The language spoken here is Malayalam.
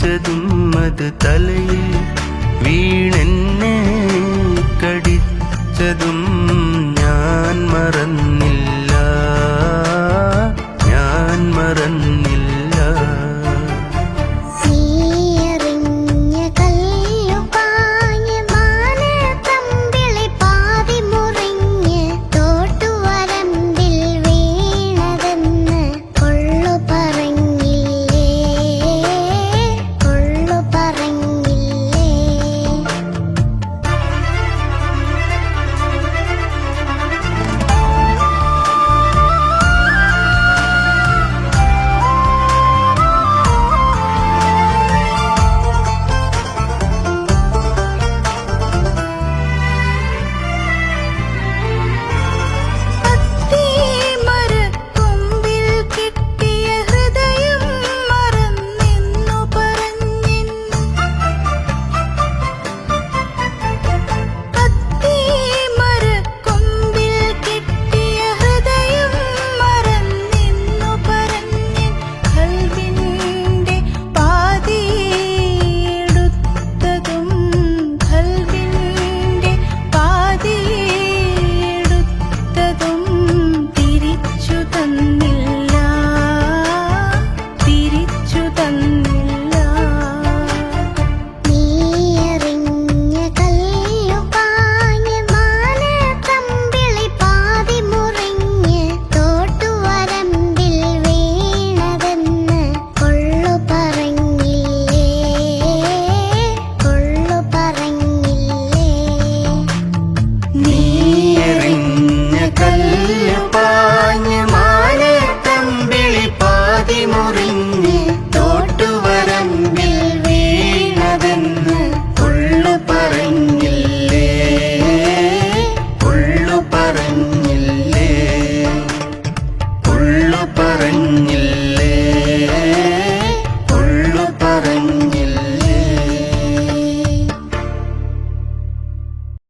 പിടിച്ചതും അത് തലയിൽ വീണെന്നെ കടിച്ചതും